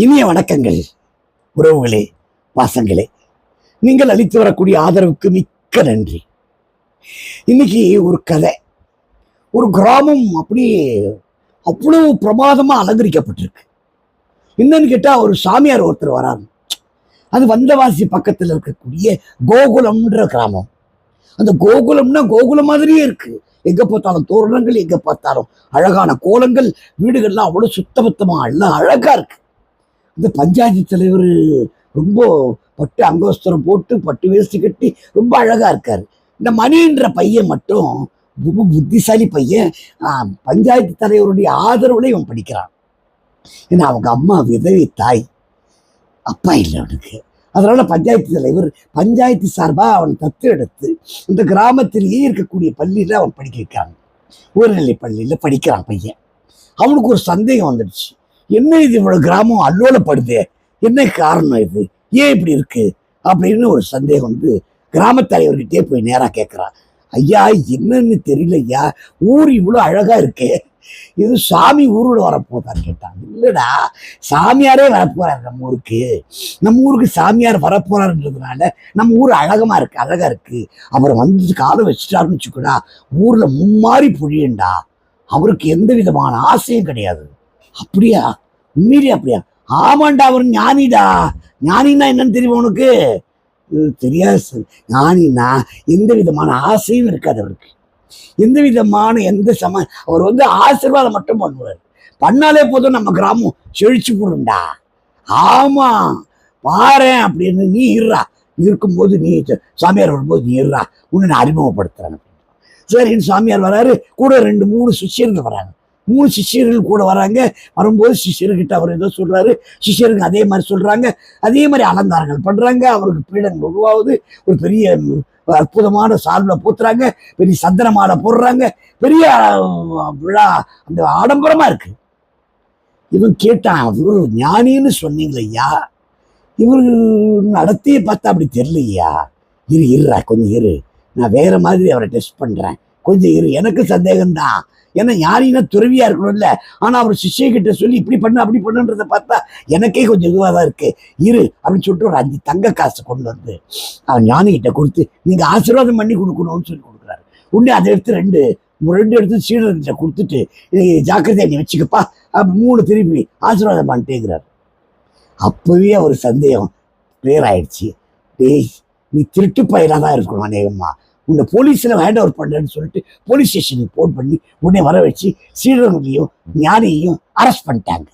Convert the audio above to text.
இனிய வணக்கங்கள் உறவுகளே பாசங்களே நீங்கள் அளித்து வரக்கூடிய ஆதரவுக்கு மிக்க நன்றி. இன்னைக்கு ஒரு கதை. ஒரு கிராமம் அப்படியே அவ்வளவு பிரமாதமாக அலங்கரிக்கப்பட்டிருக்கு. என்னன்னு கேட்டால் ஒரு சாமியார் ஒருத்தர் வராங்க அது வந்தவாசி பக்கத்தில் இருக்கக்கூடிய கோகுலம்ன்ற கிராமம். அந்த கோகுலம்னா கோகுலம் மாதிரியே இருக்கு. எங்க பார்த்தாலும் தோரணங்கள் எங்க பார்த்தாலும் அழகான கோலங்கள் வீடுகள்லாம் அவ்வளோ சுத்தபத்தமாக எல்லாம் அழகா இருக்கு. இந்த பஞ்சாயத்து தலைவர் ரொம்ப பட்டு அங்கோஸ்தரம் போட்டு பட்டு வேஸ்ட் கட்டி ரொம்ப அழகாக இருக்கார். இந்த மணின்ற பையன் மட்டும் ரொம்ப புத்திசாலி பையன். பஞ்சாயத்து தலைவருடைய ஆதரவுல இவன் படிக்கிறான். ஏன்னா அவங்க அம்மா விதவி தாய். அப்பா இல்லை அவனுக்கு. அதனால் பஞ்சாயத்து தலைவர் பஞ்சாயத்து சார்பாக அவனை தத்து எடுத்து இந்த கிராமத்திலேயே இருக்கக்கூடிய பள்ளியில் அவன் படிக்க வைக்கிறாங்க. உயர்நிலை பள்ளியில் படிக்கிறான் பையன். அவனுக்கு ஒரு சந்தேகம் வந்துடுச்சு. என்ன இது இவ்வளவு கிராமம் அல்லோலப்படுதே? என்ன காரணம் இது? ஏன் இப்படி இருக்கு? அப்படின்னு ஒரு சந்தேகம் வந்து கிராம தலைவர்கிட்டே போய் நேரா கேட்குறான் ஐயா என்னன்னு தெரியல ஐயா ஊர் இவ்வளோ அழகா இருக்கு. இது சாமி ஊரோட வரப்போதான்னு கேட்டான் இல்லடா சாமியாரே வரப்போறாரு நம்ம ஊருக்கு. நம்ம ஊருக்கு சாமியார் வரப்போறாருன்றதுனால நம்ம ஊர் அழகமா இருக்கு அழகா இருக்கு. அவர் வந்து காலம் வச்சுட்டாருன்னு வச்சுக்கூடா ஊர்ல மும்மாறி புழியண்டா அவருக்கு எந்த விதமான ஆசையும் கிடையாது. அப்படியா? உண்மையிலே அப்படியா? ஆமாண்டா அவர் ஞானிடா. ஞானின்னா என்னன்னு தெரியும் உனக்கு? தெரியாது சார். ஞானின்னா எந்த விதமான ஆசையும் இருக்காது அவருக்கு. எந்த விதமான எந்த சம அவர் வந்து ஆசீர்வாதம் மட்டும் பண்ணுவார். பண்ணாலே போதும் நம்ம கிராமம் செழிச்சு போடும்டா ஆமா பாரேன் அப்படின்னு நீ இருறா இருக்கும்போது நீ சாமியார் வரும்போது நீ இருறா உன்னை நான் அறிமுகப்படுத்துறேன் சரின்னு சாமியார் வராரு. கூட ரெண்டு மூணு சுஷியர்கள் வராங்க. மூணு சிஷ்யர்கள் கூட வராங்க. வரும்போது சிஷ்யர்கிட்ட அவர் ஏதோ சொல்கிறாரு சிஷ்யருங்க அதே மாதிரி சொல்கிறாங்க அதே மாதிரி அலங்காரங்கள் பண்ணுறாங்க அவருக்கு பீடங்கள் உருவாகுது. ஒரு பெரிய அற்புதமான சால்வில் பூத்துறாங்க. பெரிய சந்தன மாலை போடுறாங்க. பெரிய விழா அந்த ஆடம்பரமாக இருக்குது இவன் கேட்டான் அவரு ஞானின்னு சொன்னீங்களையா? இவர் நடத்திய பார்த்தா அப்படி தெரியலையா? இரு இருறா கொஞ்சம் இரு. நான் வேற மாதிரி அவரை டெஸ்ட் பண்ணுறேன் கொஞ்சம் இரு. எனக்கு சந்தேகம்தான். ஏன்னா யாரையும் துறவியா இருக்கணும்ல. ஆனா அவர் சிஷ்ய கிட்ட சொல்லி இப்படி பண்ணு அப்படி பண்ணுன்றதை பார்த்தா எனக்கே கொஞ்சம் இதுவாக தான் இருக்கு. இரு அப்படின்னு சொல்லிட்டு ஒரு அஞ்சு தங்க காசு கொண்டு வந்து அவன் ஞானிகிட்ட கொடுத்து நீங்க ஆசீர்வாதம் பண்ணி கொடுக்கணும்னு சொல்லி கொடுக்குறாரு. உடனே அதை எடுத்து ரெண்டு ரெண்டு எடுத்து சீடர்கிட்ட கொடுத்துட்டு "இதை ஜாக்கிரதையா நீ வச்சுக்கப்பா. மூணு திருப்பி ஆசீர்வாதம் பண்ணிட்டேங்கிறார். அப்பவே அவர் சந்தேகம் கிளியர் ஆயிடுச்சு. டேய் நீ திருட்டு பயிராக தான் இருக்கணும் அநேகமா. உன்னை போலீஸில் ஹேண்ட் ஓவர் பண்ணுறேன்னு சொல்லிட்டு போலீஸ் ஸ்டேஷனுக்கு ஃபோன் பண்ணி உடனே வர வச்சு சீடர்களையும் ஞானியையும் அரெஸ்ட் பண்ணிட்டாங்க.